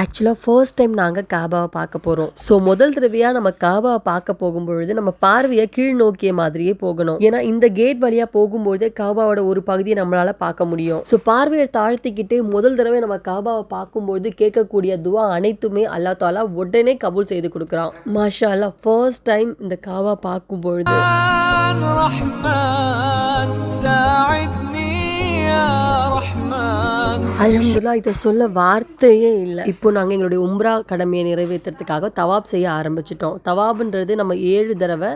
ஆக்சுவலாக first time நாங்கள் காபாவை பார்க்க போகிறோம் ஸோ முதல் தடவையாக நம்ம காபாவை பார்க்க போகும்பொழுது நம்ம பார்வையை கீழ் நோக்கிய மாதிரியே போகணும். ஏன்னா இந்த கேட் வழியாக போகும்பொழுதே காபாவோட ஒரு பகுதியை நம்மளால் பார்க்க முடியும். ஸோ பார்வையை தாழ்த்திக்கிட்டே முதல் தடவை நம்ம காபாவை பார்க்கும்பொழுது கேட்கக்கூடிய துவா அனைத்துமே அல்லா தாலா உடனே கபூல் செய்து கொடுக்குறான். மாஷா அல்லா ஃபர்ஸ்ட் டைம் இந்த காபா பார்க்கும்பொழுது. அலமதுல்லா இதை சொல்ல வார்த்தையே இல்லை. இப்போ நாங்கள் எங்களுடைய உம்ரா கடமையை நிறைவேற்றுறதுக்காக தவாப் செய்ய ஆரம்பிச்சிட்டோம். தவாப்ன்றது நம்ம ஏழு தடவை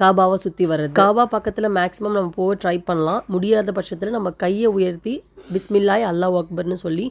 காபாவை சுற்றி வர்றது. காபா பக்கத்தில் மேக்ஸிமம் நம்ம போக ட்ரை பண்ணலாம். முடியாத பட்சத்தில் நம்ம கையை உயர்த்தி பிஸ்மில்லாய் அல்லாஹ் அக்பர்னு சொல்லி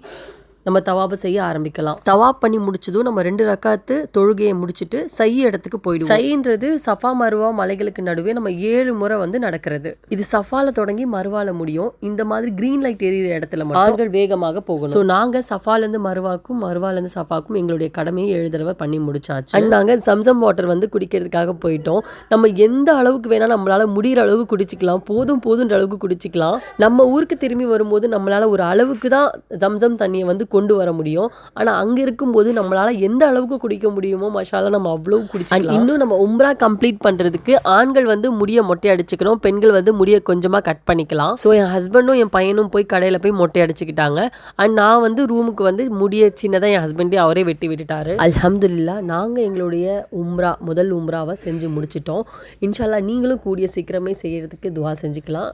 நம்ம தவாபை செய்ய ஆரம்பிக்கலாம். தவாப் பண்ணி முடிச்சதும் நம்ம ரெண்டு ரக்காத்து தொழுகையை முடிச்சுட்டு சை இடத்துக்கு போயிடுவோம். சைன்றது சஃபா மருவா மலைகளுக்கு நடுவே நம்ம ஏழு முறை வந்து நடக்கிறது. இது சஃபால தொடங்கி மருவால முடியும். இந்த மாதிரி கிரீன் லைட் எரியிற இடத்துல ஆண்கள் வேகமாக போகணும். ஸோ நாங்க சஃபால இருந்து மருவாக்கும் மருவாலேருந்து சஃபாக்கும் எங்களுடைய கடமையை ஏழு தடவை பண்ணி முடிச்சாச்சு. அண்ட் நாங்க சம்சம் வாட்டர் வந்து குடிக்கிறதுக்காக போயிட்டோம். நம்ம எந்த அளவுக்கு வேணாலும் நம்மளால முடிகிற அளவுக்கு குடிச்சிக்கலாம். போதும் போதுன்ற அளவுக்கு குடிச்சிக்கலாம். நம்ம ஊருக்கு திரும்பி வரும்போது நம்மளால ஒரு அளவுக்கு தான் ஜம்சம் தண்ணியை வந்து கொண்டு வர முடியும். ஆனா அங்க இருக்கும்போது நம்மளால எந்த அளவுக்கு குடிக்க முடியுமோ மஷாலா நம்ம அவ்வளவு குடிச்சிக்கலாம். இன்னும் நம்ம உம்ரா கம்ப்ளீட் பண்றதுக்கு ஆண்கள் வந்து முடிய மொட்டை அடிச்சுக்கணும் பெண்கள் வந்து முடிய கொஞ்சமா கட் பண்ணிக்கலாம். ஸோ என் ஹஸ்பண்டும் என் பையனும் போய் கடையில போய் மொட்டை அடிச்சுக்கிட்டாங்க. அண்ட் நான் வந்து ரூமுக்கு வந்து முடிய சின்னதாக என் ஹஸ்பண்டே அவரே வெட்டி விட்டுட்டாரு. அல்ஹம்துலில்லா நாங்க எங்களுடைய உம்ரா முதல் உம்ராவை செஞ்சு முடிச்சிட்டோம். இன்ஷால்லா நீங்களும் கூடிய சீக்கிரமே செய்யறதுக்கு துவா செஞ்சுக்கலாம்.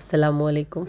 அஸ்ஸலாமு அலைக்கும்.